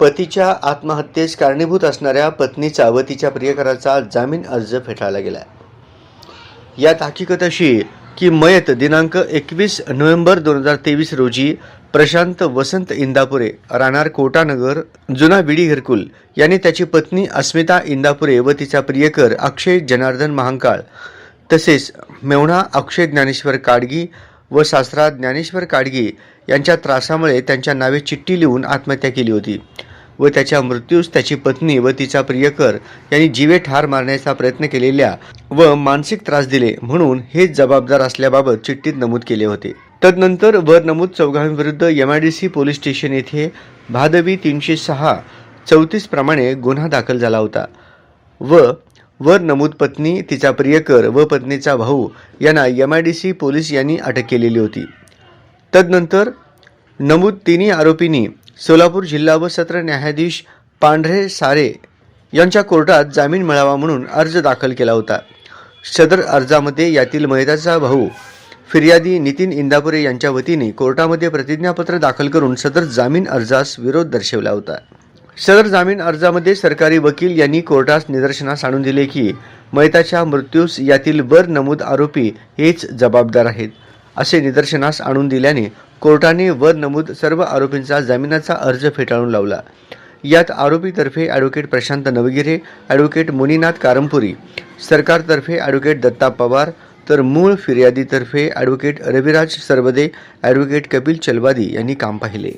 पतीच्या आत्महत्येस कारणीभूत असणाऱ्या पत्नीचा व तिच्या प्रियकराचा जामीन अर्ज फेटाळला गेला यात हकीकत अशी की मयत दिनांक एकवीस नोव्हेंबर दोन हजार तेवीस रोजी प्रशांत वसंत इंदापुरे राहणार कोटानगर जुना विडी हिरकुल यांनी त्याची पत्नी अस्मिता इंदापुरे व तिचा प्रियकर अक्षय जनार्दन महांकाळ तसेच मेवणा अक्षय ज्ञानेश्वर काडगी व सासरा ज्ञानेश्वर काडगी यांच्या त्रासामुळे त्यांच्या नावे चिठ्ठी लिहून आत्महत्या केली होती. व त्याच्या मृत्यूस त्याची पत्नी व तिचा प्रियकर यांनी जीवे ठार मारण्याचा प्रयत्न केलेल्या व मानसिक त्रास दिले म्हणून हेच जबाबदार असल्याबाबत चिठ्ठीत नमूद केले होते. तदनंतर वर नमूद चौघांविरुद्ध M I D C police station येथे भादवी तीनशे सहा चौतीस प्रमाणे गुन्हा दाखल झाला होता व वर नमूद पत्नी तिचा प्रियकर व पत्नीचा भाऊ यांना M I D C police यांनी अटक केलेली होती. तदनंतर नमूद तिन्ही आरोपींनी सोलापूर जिल्हा व सत्र न्यायाधीश पांढरे सारे यांच्या कोर्टात जामीन मिळावा म्हणून अर्ज दाखल केला होता. सदर अर्जामध्ये यातील महिलाचा भाऊ फिर्यादी नितीन इंदापुरे यांच्या वतीने कोर्टामध्ये प्रतिज्ञापत्र दाखल करून सदर जामीन अर्जास विरोध दर्शवला होता. सदर जामीन अर्जामध्ये सरकारी वकील यांनी कोर्टास निदर्शनास आणून दिले की मयताच्या मृत्यूस यातील वर नमूद आरोपी हेच जबाबदार आहेत असे निदर्शनास आणून दिल्याने कोर्टाने वर नमूद सर्व आरोपींचा जामिनाचा अर्ज फेटाळून लावला. यात आरोपीतर्फे ॲडव्होकेट प्रशांत नवगिरे ॲडव्होकेट मुनीनाथ कारंपुरी सरकारतर्फे ॲडव्होकेट दत्ता पवार तर मूळ फिर्यादीतर्फे ॲडव्होकेट रविराज सरवदे ॲडव्होकेट कपिल चलवादी यांनी काम पाहिले.